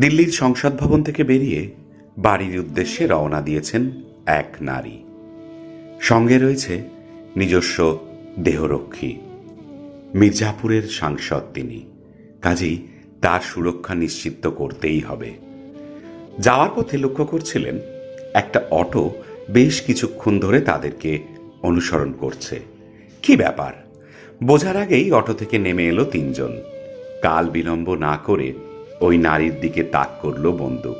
দিল্লির সংসদ ভবন থেকে বেরিয়ে বাড়ির উদ্দেশ্যে রওনা দিয়েছেন এক নারী। সঙ্গে রয়েছে নিজস্ব দেহরক্ষী। মির্জাপুরের সাংসদ তিনি। কাজেই তার সুরক্ষা নিশ্চিত করতেই হবে। যাওয়ার পথে লক্ষ্য করছিলেন, একটা অটো বেশ কিছুক্ষণ ধরে তাদেরকে অনুসরণ করছে। কি ব্যাপার? বোঝার আগেই অটো থেকে নেমে এলো তিনজন। কাল বিলম্ব না করে ওই নারীর দিকে তাক করল বন্দুক।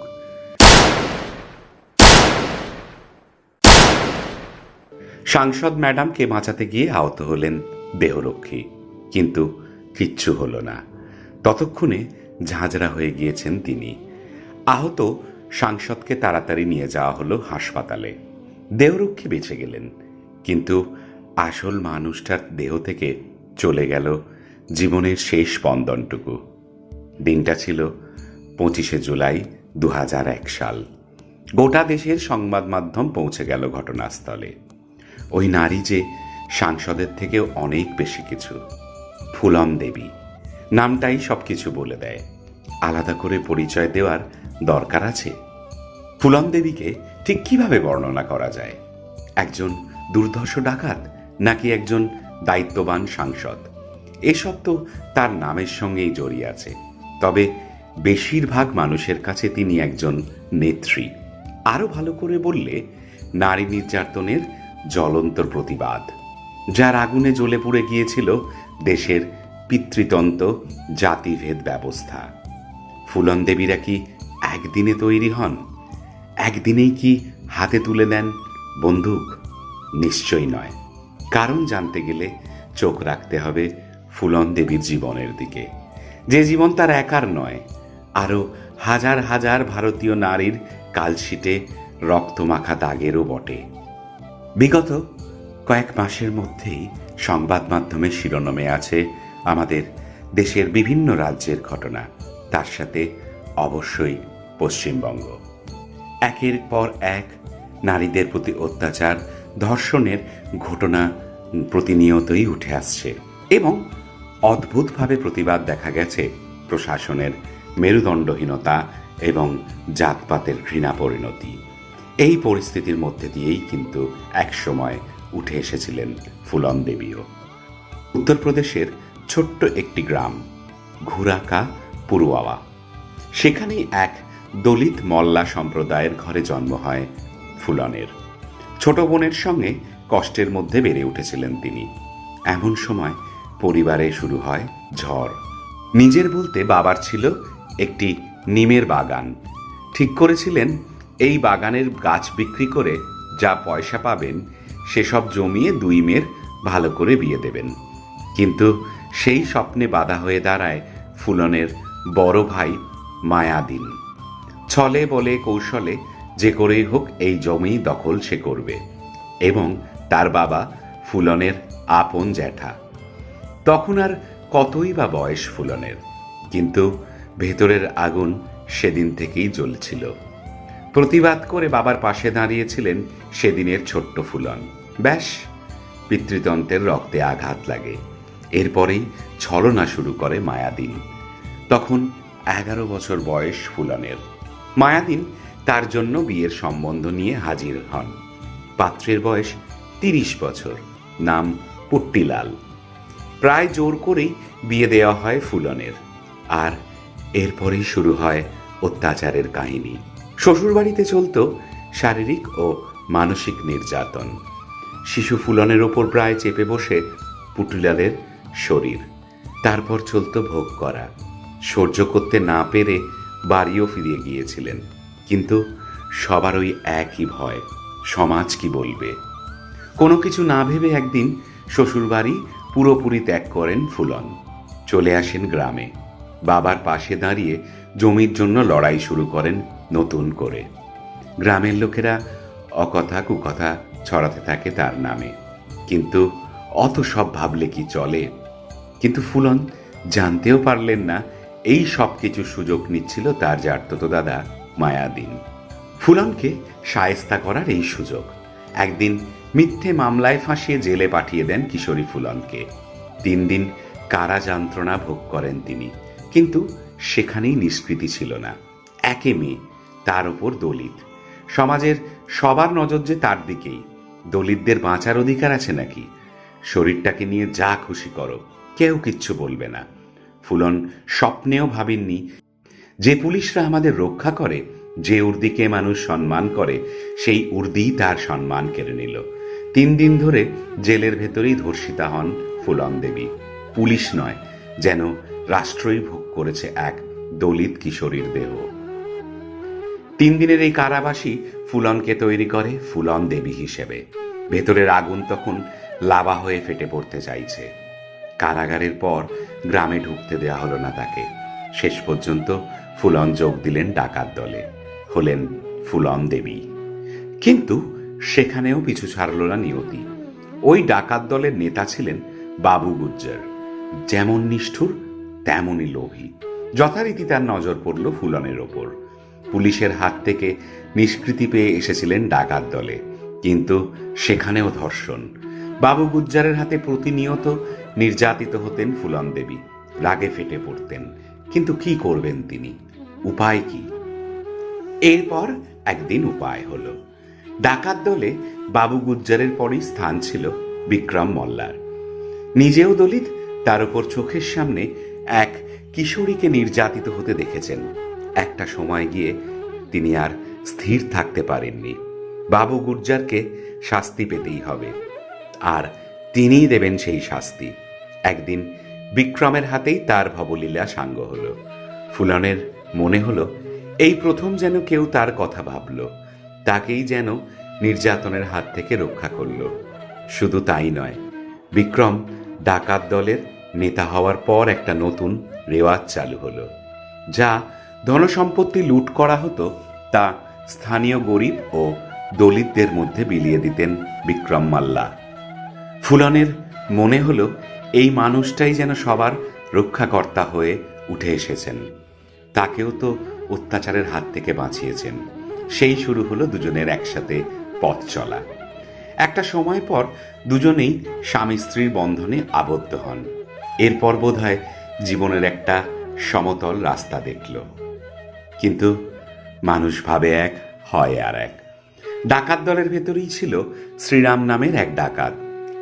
সাংসদ ম্যাডামকে বাঁচাতে গিয়ে আহত হলেন দেহরক্ষী। কিন্তু কিচ্ছু হলো না। ততক্ষণে ঝাঁঝরা হয়ে গিয়েছেন তিনি। আহত সাংসদকে তাড়াতাড়ি নিয়ে যাওয়া হলো হাসপাতালে। দেহরক্ষী বেঁচে গেলেন। কিন্তু আসল মানুষটার দেহ থেকে চলে গেল জীবনের শেষ স্পন্দনটুকু দিনটা ছিল পঁচিশে জুলাই দু এক সাল। গোটা দেশের সংবাদ মাধ্যম পৌঁছে গেল ঘটনাস্থলে। ওই নারী যে সাংসদের থেকেও অনেক বেশি কিছু ফুলন দেবী, নামটাই সব কিছু বলে দেয়। আলাদা করে পরিচয় দেওয়ার দরকার আছে? ফুলন দেবীকে ঠিক কীভাবে বর্ণনা করা যায়? একজন দুর্ধর্ষ ডাকাত নাকি একজন দায়িত্ববান সাংসদ? এসব তো তার নামের সঙ্গেই জড়িয়ে আছে। তবে বেশিরভাগ মানুষের কাছে তিনি একজন নেত্রী। আরও ভালো করে বললে, নারী নির্যাতনের জ্বলন্ত প্রতিবাদ, যার আগুনে জ্বলে পুড়ে গিয়েছিল দেশের পিতৃতন্ত্র জাতিভেদ ব্যবস্থা। ফুলন দেবীরা কি একদিনে তৈরি হন? একদিনেই কি হাতে তুলে দেন? বন্দুক? নিশ্চয়ই নয়। কারণ জানতে গেলে চোখ রাখতে হবে ফুলন দেবীর জীবনের দিকে। যে জীবন তার একার নয়, আরও হাজার হাজার ভারতীয় নারীর কালশিটে রক্তমাখা দাগেরও বটে। বিগত কয়েক মাসের মধ্যেই সংবাদ মাধ্যমের শিরোনামে আছে আমাদের দেশের বিভিন্ন রাজ্যের ঘটনা, তার সাথে অবশ্যই পশ্চিমবঙ্গ। একের পর এক নারীদের প্রতি অত্যাচার, ধর্ষণের ঘটনা প্রতিনিয়তই উঠে আসছে এবং অদ্ভুতভাবে প্রতিবাদ দেখা গেছে প্রশাসনের মেরুদণ্ডহীনতা এবং জাতপাতের ঘৃণা পরিণতি। এই পরিস্থিতির মধ্যে দিয়েই কিন্তু একসময় উঠে এসেছিলেন ফুলন দেবীও। উত্তরপ্রদেশের ছোট্ট একটি গ্রাম, ঘুরাকা, পুরুয়াওয়া। সেখানেই এক দলিত মল্লা সম্প্রদায়ের ঘরে জন্ম হয় ফুলনের। ছোট বোনের সঙ্গে কষ্টের মধ্যে বেড়ে উঠেছিলেন তিনি। এমন সময় পরিবারে শুরু হয় ঝড়। নিজের বলতে বাবার ছিল একটি নিমের বাগান। ঠিক করেছিলেন এই বাগানের গাছ বিক্রি করে যা পয়সা পাবেন, সেসব জমিয়ে দুই মেয়ের ভালো করে বিয়ে দেবেন। কিন্তু সেই স্বপ্নে বাধা হয়ে দাঁড়ায় ফুলনের বড় ভাই মায়াদিন। ছলে বলে কৌশলে যে করেই হোক এই জমি দখল সে করবে এবং তার বাবা ফুলনের আপন জ্যাঠা। তখন আর কতই বা বয়স ফুলনের, কিন্তু ভেতরের আগুন সেদিন থেকেই জ্বলছিল। প্রতিবাদ করে বাবার পাশে দাঁড়িয়েছিলেন সেদিনের ছোট্ট ফুলন। ব্যাস, পিতৃতন্ত্রের রক্তে আঘাত লাগে। এরপরেই ছলনা শুরু করে মায়াদিন। তখন এগারো বছর বয়স ফুলনের। মায়াদিন তার জন্য বিয়ের সম্বন্ধ নিয়ে হাজির হন। পাত্রের বয়স তিরিশ বছর, নাম পুট্টিলাল। প্রায় জোর করেই বিয়ে দেওয়া হয় ফুলনের। আর এরপরেই শুরু হয় অত্যাচারের কাহিনী। শ্বশুরবাড়িতে চলত শারীরিক ও মানসিক নির্যাতন। শিশু ফুলনের ওপর প্রায় চেপে বসে পুটুলালের শরীর। তারপর চলত ভোগ করা। সহ্য করতে না পেরে বাড়িও ফিরিয়ে গিয়েছিলেন। কিন্তু সবার ওই একই ভয়, সমাজ কি বলবে? কোনো কিছু না ভেবে একদিন শ্বশুরবাড়ি পুরোপুরি ত্যাগ করেন ফুলন। চলে আসেন গ্রামে। বাবার পাশে দাঁড়িয়ে জমির জন্য লড়াই শুরু করেন নতুন করে। গ্রামের লোকেরা অকথা কুকথা ছড়াতে থাকে তার নামে। কিন্তু অত সব ভাবলে কি চলে? কিন্তু ফুলন জানতেও পারলেন না, এই সব কিছু সুযোগ নিচ্ছিল তার জারতত দাদা মায়াদিন। ফুলনকে সায়স্তা করার এই সুযোগ। একদিন মিথ্যে মামলায় ফাঁসিয়ে জেলে পাঠিয়ে দেন কিশোরী ফুলনকে। তিন দিন কারা যন্ত্রণা ভোগ করেন তিনি, কিন্তু সেখানেই নিষ্কৃতি ছিল না। একে মেয়ে, তার ওপর দলিত। সমাজের সবার নজর যে তার দিকেই। দলিতদের বাঁচার অধিকার আছে নাকি? শরীরটাকে নিয়ে যা খুশি করো, কেউ কিচ্ছু বলবে না। ফুলন স্বপ্নেও ভাবেননি যে পুলিশরা আমাদের রক্ষা করে, যে উর্দিকে মানুষ সম্মান করে, সেই উর্দিই তার সম্মান কেড়ে নিল। তিন দিন ধরে জেলের ভেতরেই ধর্ষিতা হন ফুলন দেবী। পুলিশ নয়, যেন রাষ্ট্রই ভোগ করেছে এক দলিত কিশোরীর দেহ। তিন দিনের এই কারাবাসী ফুলনকে তৈরি করে ফুলন দেবী হিসেবে। ভেতরের আগুন তখন লাভা হয়ে ফেটে পড়তে চাইছে। কারাগারের পর গ্রামে ঢুকতে দেওয়া হলো না তাকে। শেষ পর্যন্ত ফুলন যোগ দিলেন ডাকাত দলে। হলেন ফুলন দেবী। কিন্তু সেখানেও পিছু ছাড়ল না নিয়তি। ওই ডাকাত দলের নেতা ছিলেন বাবু গুজ্জার। যেমন নিষ্ঠুর তেমনই লোভী। যথারীতি তার নজর পড়ল ফুলনের ওপর। পুলিশের হাত থেকে নিষ্কৃতি পেয়ে এসেছিলেন ডাকাত দলে। কিন্তু সেখানেও ধর্ষণ। বাবু গুজ্জারের হাতে প্রতিনিয়ত নির্যাতিত হতেন ফুলন দেবী। রাগে ফেটে পড়তেন। কিন্তু কি করবেন তিনি? উপায় কি? এরপর একদিন উপায় হলো। ডাকাত দলে বাবু গুজ্জারের পরই স্থান ছিল বিক্রম মল্লার। নিজেও দলিত, তার উপর চোখের সামনে এক কিশোরীকে নির্যাতিত হতে দেখেছেন। একটা সময় গিয়ে তিনি আর স্থির থাকতে পারেননি। বাবু গুর্জারকে শাস্তি পেতেই হবে। আর তিনিই দেবেন সেই শাস্তি। একদিন বিক্রমের হাতেই তার ভবলীলা সাঙ্গ হলো। ফুলনের মনে হলো, এই প্রথম যেন কেউ তার কথা ভাবল। তাকেই যেন নির্যাতনের হাত থেকে রক্ষা করল। শুধু তাই নয়, বিক্রম ডাকাত দলের নেতা হওয়ার পর একটা নতুন রেওয়াজ চালু হলো, যা ধনসম্পত্তি লুট করা হতো তা স্থানীয় গরিব ও দলিতদের মধ্যে বিলিয়ে দিতেন বিক্রম মাল্লা। ফুলনের মনে হলো, এই মানুষটাই যেন সবার রক্ষাকর্তা হয়ে উঠে এসেছেন। তাকেও তো অত্যাচারের হাত থেকে বাঁচিয়েছেন। সেই শুরু হলো দুজনের একসাথে পথ চলা। একটা সময় পর দুজনেই স্বামী স্ত্রীর বন্ধনে আবদ্ধ হন। এরপর বোধ হয় জীবনের একটা সমতল রাস্তা দেখল। কিন্তু মানুষ ভাবে এক, হয় আর এক। ডাকাত দলের ভেতরেই ছিল শ্রীরাম নামের এক ডাকাত।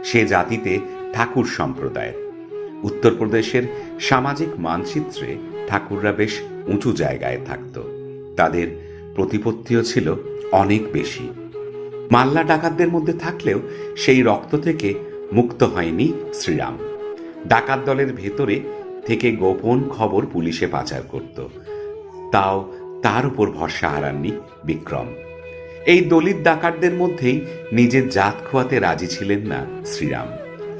সে জাতিতে ঠাকুর সম্প্রদায়ের। উত্তরপ্রদেশের সামাজিক মানচিত্রে ঠাকুররা বেশ উঁচু জায়গায় থাকত। তাদের প্রতিপত্তিও ছিল অনেক বেশি। মাল্লা ডাকাতদের মধ্যে থাকলেও সেই রক্ত থেকে মুক্ত হয়নি শ্রীরাম। ডাকাত দলের ভেতরে থেকে গোপন খবর পুলিশে পাচার করত। তাও তার উপর ভরসা হারাননি বিক্রম। এই দলিত ডাকাতদের মধ্যেই নিজের জাত খোয়াতে রাজি ছিলেন না শ্রীরাম।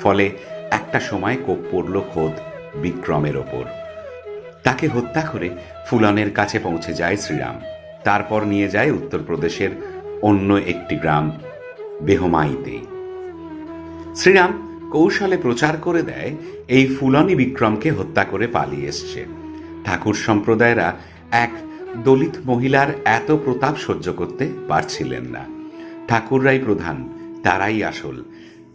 ফলে একটা সময় কোপ পড়ল খোদ বিক্রমের ওপর। তাকে হত্যা করে ফুলনের কাছে পৌঁছে যায় শ্রীরাম। তারপর নিয়ে যায় উত্তরপ্রদেশের অন্য একটি গ্রাম বেহমাইতে শ্রীরাম কৌশলে প্রচার করে দেয়, এই ফুলনি বিক্রমকে হত্যা করে পালিয়ে এসছে। ঠাকুর সম্প্রদায়রা এক দলিত মহিলার এত প্রতাপ সহ্য করতে পারছিলেন না। ঠাকুররাই প্রধান, তারাই আসল।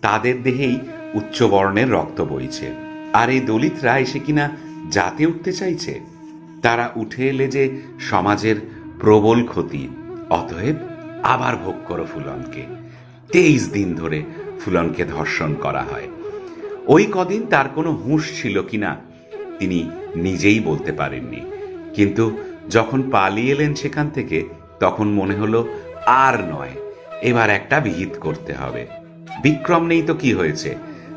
তাদের দেহেই উচ্চবর্ণের রক্ত বইছে। আর এই দলিতরা এসে কিনা জাতে উঠতে চাইছে? তারা উঠে এলে যে সমাজের প্রবল ক্ষতি। অতএব আবার ভোগ করো ফুলনকে। তেইশ দিন ধরে ফুলনকে ধর্ষণ করা হয়। ওই কদিন তার কোনো হুঁশ ছিল কিনা, তিনি নিজেই বলতে পারেননি। কিন্তু যখন পালিয়ে এলেন সেখান থেকে, তখন মনে হলো, আর নয়, এবার একটা বিহিত করতে হবে। বিক্রম নেই তো কি হয়েছে?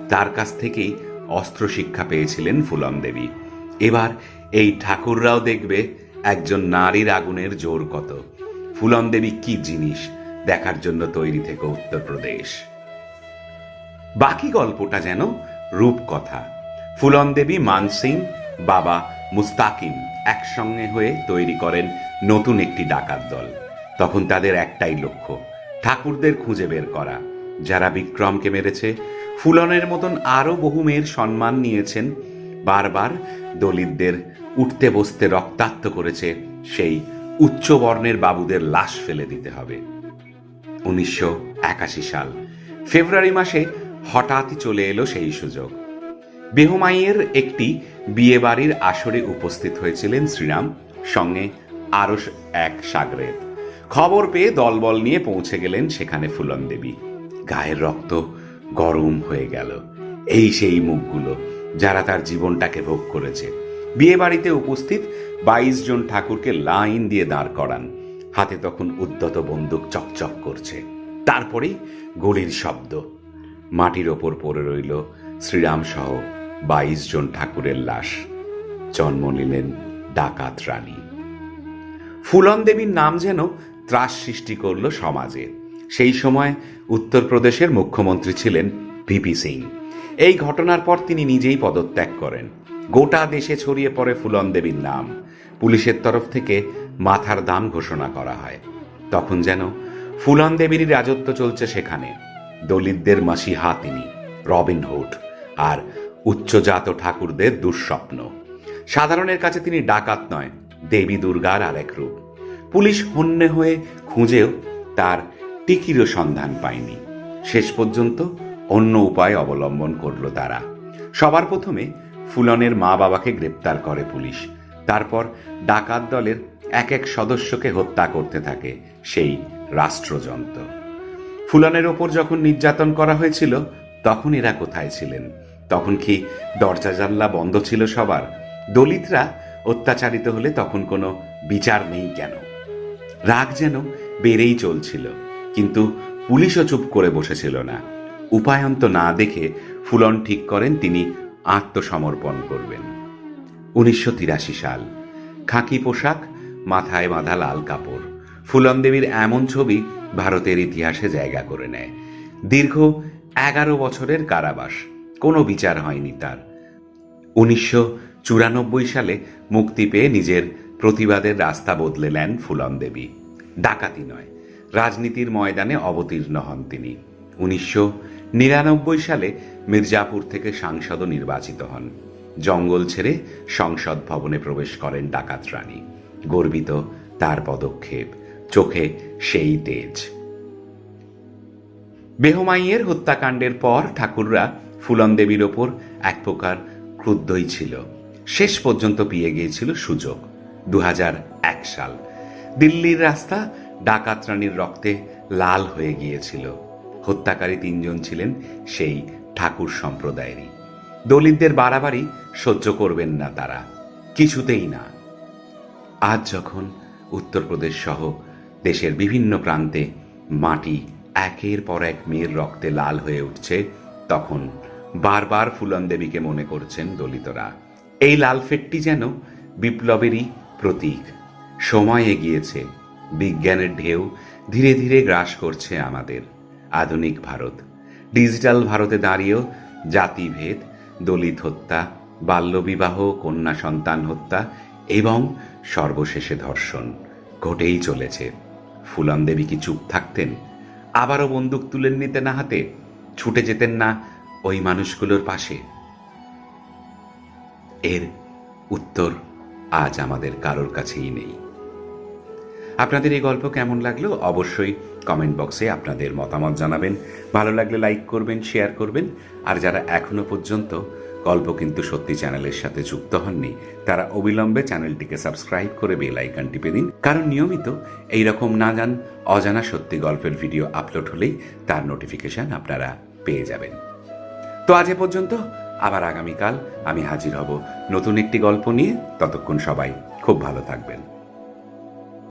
তার কাছ থেকেই অস্ত্র শিক্ষা পেয়েছিলেন ফুলন দেবী এবার এই ঠাকুররাও দেখবে একজন নারীর আগুনের জোর কত? ফুলন দেবী কি জিনিস দেখার জন্য তৈরি থেকে উত্তরপ্রদেশ? বাকি গল্পটা যেন রূপকথা। ফুলন দেবী মানসিং, বাবা মুস্তাকিম একসঙ্গে হয়ে তৈরি করেন নতুন একটি ডাকাত দল। তখন তাদের একটাই লক্ষ্য, ঠাকুরদের খুঁজে বের করা। যারা বিক্রমকে মেরেছে, ফুলনের মতন আরও বহু মেয়ের সম্মান নিয়েছেন বারবার দলিতদের উঠতে বসতে রক্তাক্ত করেছে সেই উচ্চ বর্ণের বাবুদের লাশ ফেলে দিতে হবে। উনিশশো একাশি সাল, ফেব্রুয়ারি মাসে হঠাৎই চলে এলো সেই সুযোগ। বেহমাইয়ের একটি বিয়েবাড়ির আসরে উপস্থিত হয়েছিলেন শ্রীরাম, সঙ্গে আরও এক সাগরেদ খবর পেয়ে দলবল নিয়ে পৌঁছে গেলেন সেখানে ফুলন দেবী গায়ের রক্ত গরম হয়ে গেল। এই সেই মুখগুলো যারা তার জীবনটাকে ভোগ করেছে। বিয়ে বাড়িতে উপস্থিত বাইশ জন ঠাকুরকে লাইন দিয়ে দাঁড় করান। হাতে তখন উদ্যত বন্দুক চকচক করছে। তারপরেই গুলির শব্দ। মাটির ওপর পড়ে রইল শ্রীরাম সহ বাইশ জন ঠাকুরের লাশ। জন্ম নিলেন ডাকাত রানী। ফুলন দেবীর নাম যেন ত্রাস সৃষ্টি করল সমাজে। সেই সময় উত্তরপ্রদেশের মুখ্যমন্ত্রী ছিলেন ভিপি সিং। এই ঘটনার পর তিনি নিজেই পদত্যাগ করেন। গোটা দেশে ছড়িয়ে পড়ে ফুলন দেবীর নাম। পুলিশের তরফ থেকে মাথার দাম ঘোষণা করা হয়। তখন যেন ফুলন দেবীরই রাজত্ব চলছে সেখানে। দলিতদের মাসিহা তিনি রবিনহুড আর উচ্চজাত ঠাকুরদের দুঃস্বপ্ন। সাধারণের কাছে তিনি ডাকাত নয়, দেবী দুর্গার আরেক রূপ। পুলিশ হন্যে হয়ে খুঁজেও তার টিকিরও সন্ধান পায়নি। শেষ পর্যন্ত অন্য উপায় অবলম্বন করল তারা। সবার প্রথমে ফুলনের মা বাবাকে গ্রেপ্তার করে পুলিশ। তারপর ডাকাত দলের এক এক সদস্যকে হত্যা করতে থাকে সেই রাষ্ট্রযন্ত্র। ফুলনের ওপর যখন নির্যাতন করা হয়েছিল, তখন এরা কোথায় ছিলেন? তখন কি দরজা জানলা বন্ধ ছিল সবার? দলিতরা অত্যাচারিত হলে তখন কোনো বিচার নেই কেন? রাগ যেন বেড়েই চলছিল, কিন্তু পুলিশও চুপ করে বসেছিল না। উপায়ন্ত না দেখে ফুলন ঠিক করেন তিনি আত্মসমর্পণ করবেন। উনিশশো তিরাশি সাল, খাকি পোশাক, মাথায় বাঁধা লাল কাপড়। ফুলন দেবীর এমন ছবি ভারতের ইতিহাসে জায়গা করে নেয়। দীর্ঘ এগারো বছরের কারাবাস, কোনো বিচার হয়নি তার। উনিশশো চুরানব্বই সালে মুক্তি পেয়ে নিজের প্রতিবাদের রাস্তা বদলে নেন ফুলন দেবী। ডাকাতি নয়, রাজনীতির ময়দানে অবতীর্ণ হন তিনি। উনিশশো নিরানব্বই সালে মির্জাপুর থেকে সাংসদও নির্বাচিত হন। জঙ্গল ছেড়ে সংসদ ভবনে প্রবেশ করেন ডাকাত রানী। গর্বিত তার পদক্ষেপ, চোখে সেই তেজ। বেহমাইয়ের হত্যাকাণ্ডের পর ঠাকুররা ফুলন দেবীর ওপর এক প্রকার ক্রুদ্ধই ছিল। শেষ পর্যন্ত পেয়ে গিয়েছিল সুযোগ। দু সাল। দিল্লির রাস্তা ডাকাত রানীর রক্তে লাল হয়ে গিয়েছিল। হত্যাকারী তিনজন ছিলেন সেই ঠাকুর সম্প্রদায়েরই। দলিতদের বাড়াবাড়ি সহ্য করবেন না তারা, কিছুতেই না। আজ যখন উত্তরপ্রদেশ সহ দেশের বিভিন্ন প্রান্তে মাটি একের পর এক মেয়ের রক্তে লাল হয়ে উঠছে, তখন বারবার ফুলন দেবীকে মনে করছেন দলিতরা। এই লাল ফেটটি যেন বিপ্লবেরই প্রতীক। সময় এগিয়েছে, বিজ্ঞানের ঢেউ ধীরে ধীরে গ্রাস করছে আমাদের। আধুনিক ভারত। ডিজিটাল ভারতে দাঁড়িয়েও জাতিভেদ, দলিত হত্যা, বাল্যবিবাহ, কন্যা সন্তান হত্যা এবং সর্বশেষে ধর্ষণ ঘটেই চলেছে। ফুলন দেবী কি চুপ থাকতেন? আবারও বন্দুক তুলে নিতে না হাতে? ছুটে যেতেন না ওই মানুষগুলোর পাশে? এর উত্তর আজ আমাদের কারোর কাছেই নেই। আপনাদের এই গল্প কেমন লাগল? অবশ্যই কমেন্ট বক্সে আপনাদের মতামত জানাবেন। ভালো লাগলে লাইক করবেন, শেয়ার করবেন। আর যারা এখনও পর্যন্ত গল্প কিন্তু সত্যি চ্যানেলের সাথে যুক্ত হননি, তারা অবিলম্বে চ্যানেলটিকে সাবস্ক্রাইব করে বেল আইকন টিপে দিন। কারণ নিয়মিত এই রকম না জান অজানা সত্যি গল্পের ভিডিও আপলোড হলেই তার নোটিফিকেশন আপনারা পেয়ে যাবেন। তো আজ এ পর্যন্ত, আবার আগামীকাল আমি হাজির হব নতুন একটি গল্প নিয়ে। ততক্ষণ সবাই খুব ভালো থাকবেন।